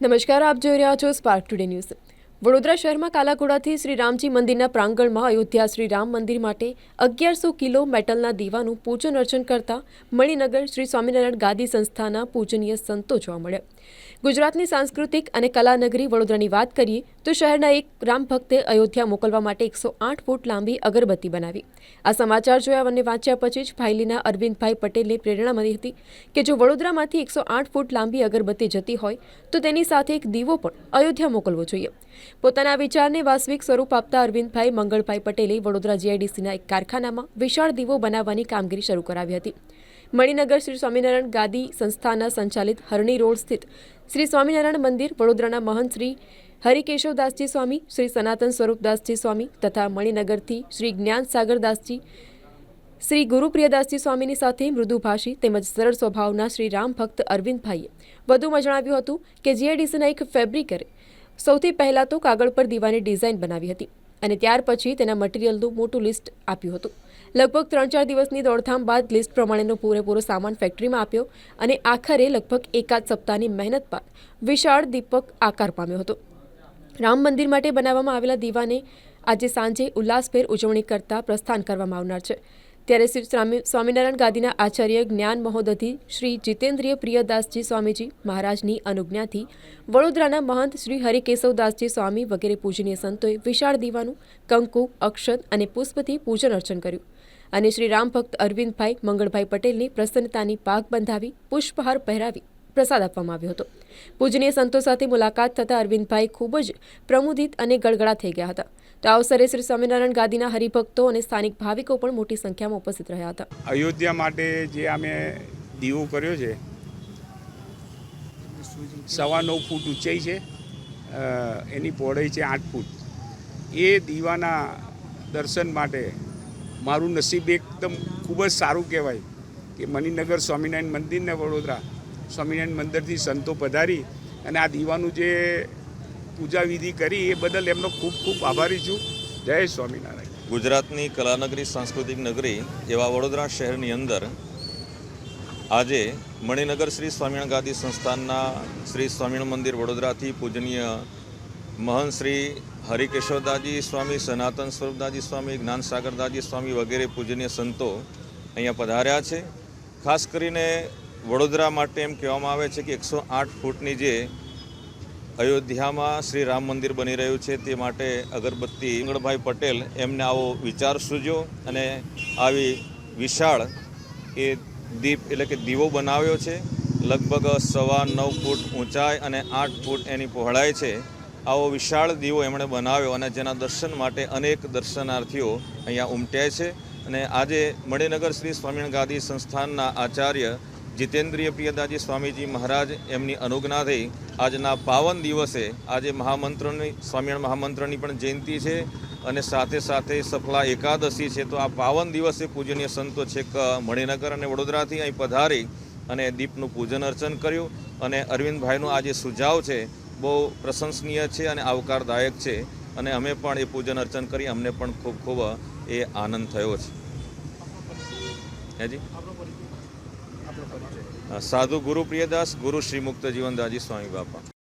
નમસ્કાર, આપ જોઈ રહ્યા છો સ્પાર્ક ટુડે ન્યૂઝ વડોદરા શહેરમાં કાલાઘોડાથી શ્રી રામજી મંદિરના પ્રાંગણમાં અયોધ્યા શ્રી રામ મંદિર માટે અગિયારસો કિલો મેટલના દીવાનું પૂજન અર્ચન કરતા મણિનગર શ્રી સ્વામિનારાયણ ગાદી સંસ્થાના પૂજનીય સંતો જોવા મળ્યા. ગુજરાતની સાંસ્કૃતિક અને કલાનગરી વડોદરાની વાત કરીએ તો શહેરના એક રામ ભક્તે અયોધ્યા મોકલવા માટે એકસો આઠ ફૂટ લાંબી અગરબત્તી બનાવી. આ સમાચાર જોયા અને વાંચ્યા પછી જ ફાઇલીના અરવિંદભાઈ પટેલને પ્રેરણા મળી હતી કે જો વડોદરામાંથી એકસો આઠ ફૂટ લાંબી અગરબત્તી જતી હોય, તો તેની સાથે એક દીવો પણ અયોધ્યા મોકલવો જોઈએ. પોતાના વિચારને વાસ્તવિક સ્વરૂપ આપતા અરવિંદભાઈ મંગળભાઈ પટેલે વડોદરા જીઆઈડીસીના એક કારખાનામાં વિશાળ દીવો બનાવવાની કામગીરી શરૂ કરાવી હતી. મણિનગર શ્રી સ્વામિનારાયણ ગાદી સંસ્થાના સંચાલિત હરણી રોડ સ્થિત શ્રી સ્વામિનારાયણ મંદિર વડોદરાના મહંત શ્રી હરિકેશવદાસજી સ્વામી, શ્રી સનાતન સ્વરૂપદાસજી સ્વામી તથા મણિનગરથી શ્રી જ્ઞાન સાગરદાસજી શ્રી ગુરુપ્રિયદાસજી સ્વામીની સાથે મૃદુભાષી તેમજ સરળ સ્વભાવના શ્રી રામ ભક્ત અરવિંદભાઈએ. વધુમાં જણાવ્યું હતું કે જીઆઈડીસીના એક ફેબ્રિકરે સૌથી પહેલાં તો કાગળ પર દીવાની ડિઝાઇન બનાવી હતી અને ત્યાર પછી તેના મટીરિયલનું મોટું લિસ્ટ આપ્યું હતું. લગભગ ત્રણ ચાર દિવસની દોડધામ બાદ લિસ્ટ પ્રમાણેનો પૂરેપૂરો સામાન ફેક્ટરીમાં આપ્યો અને આખરે લગભગ એકાદ સપ્તાહની મહેનત બાદ વિશાળ દીપક આકાર પામ્યો હતો. રામ મંદિર માટે બનાવવામાં આવેલા દીવાને આજે સાંજે ઉલ્લાસભેર ઉજવણી કરતા પ્રસ્થાન કરવામાં આવનાર છે. ત્યારે શ્રી સ્વામી, સ્વામિનારાયણ ગાદીના આચાર્ય જ્ઞાન મહોદધિ શ્રી જીતેન્દ્રિય પ્રિયદાસજી સ્વામીજી મહારાજની અનુજ્ઞાથી વડોદરાના મહંત શ્રી હરિકેશવદાસજી સ્વામી વગેરે પૂજનીય સંતોએ વિશાળ દીવાનું, કંકુ, અક્ષત અને પુષ્પથી પૂજન અર્ચન કર્યું. અને શ્રી રામ ભક્ત અરવિંદભાઈ મંગળભાઈ પટેલની પ્રસન્નતાની પાક બંધાવી પુષ્પહાર પહેરાવી પ્રસાદ આપવામાં આવ્યો હતો. પૂજનીય સંતો સાથે મુલાકાત થતાં અરવિંદભાઈ ખૂબ જ પ્રમુદિત અને ગળગળા થઈ ગયા હતા. તો આ અવસરે શ્રી સ્વામિનારાયણ ગાદીના હરિભક્તો અને સ્થાનિક ભાવિકો પણ મોટી સંખ્યામાં ઉપસ્થિત રહ્યા હતા. અયોધ્યા માટે જે અમે દીવો કર્યો છે, સવા નવ ફૂટ ઊંચાઈ છે એની પહોળાઈ છે આઠ ફૂટ. એ દીવાના દર્શન માટે મારું નસીબ એકદમ ખૂબ જ સારું કહેવાય કે મણિનગર સ્વામિનારાયણ મંદિરને વડોદરા સ્વામિનારાયણ મંદિરથી સંતો પધારી અને આ દીવાનું જે પૂજા વિધિ કરી એ બદલ એમનો ખૂબ ખૂબ આભારી છું. જય સ્વામિનારાયણ. ગુજરાતની કલાનગરી સાંસ્કૃતિક નગરી એવા વડોદરા શહેરની અંદર આજે મણિનગર શ્રી સ્વામિનારાયણ ગાદી સંસ્થાનના શ્રી સ્વામિનારાયણ મંદિર વડોદરાથી પૂજનીય મહંત શ્રી હરિકેશ્વરદાજી સ્વામી, સનાતન સ્વરૂપદાજી સ્વામી જ્ઞાન સાગરદાસજી સ્વામી વગેરે પૂજનીય સંતો અહીંયા પધાર્યા છે. ખાસ કરીને વડોદરા માટે એમ કહેવામાં આવે છે કે એકસો આઠ ફૂટની જે અયોધ્યામાં શ્રી રામ મંદિર બની રહ્યું છે તે માટે અગરબત્તી મંગળભાઈ પટેલ એમને આવો વિચાર સૂજ્યો અને આવી વિશાળ એ દીપ એટલે કે દીવો બનાવ્યો છે. લગભગ સવા નવ ફૂટ ઊંચાઈ અને આઠ ફૂટ એની પહોળાઈ છે. આવો વિશાળ દીવો એમણે બનાવ્યો અને જેના દર્શન માટે અનેક દર્શનાર્થીઓ અહીંયા ઉમટ્યા છે. અને આજે મણિનગર શ્રી સ્વામિનારાયણ ગાદી સંસ્થાનના આચાર્ય જીતેન્દ્રિય પ્રિયદાજી સ્વામીજી મહારાજ, એમની અનુજ્ઞાથી આજના પાવન દિવસે આજે મહામંત્રની, સ્વામિનારાયણ મહામંત્રની પણ જયંતિ છે અને સાથે સાથે સફલા એકાદશી છે. તો આ પાવન દિવસે પૂજનીય સંતો છેક મણિનગર અને વડોદરાથી અહીં પધારી અને દીપનું પૂજન અર્ચન કર્યું અને અરવિંદભાઈનો આ જે સુઝાવ છે, બહુ પ્રશંસનીય છે અને આવકારદાયક છે અને અમે પણ એ પૂજન અર્ચન કરી અમને પણ ખૂબ ખૂબ એ આનંદ થયો છે. હેજી સાધુ ગુરુ પ્રિયદાસ ગુરુ શ્રી મુક્ત જીવનદાસજી સ્વામી બાપા.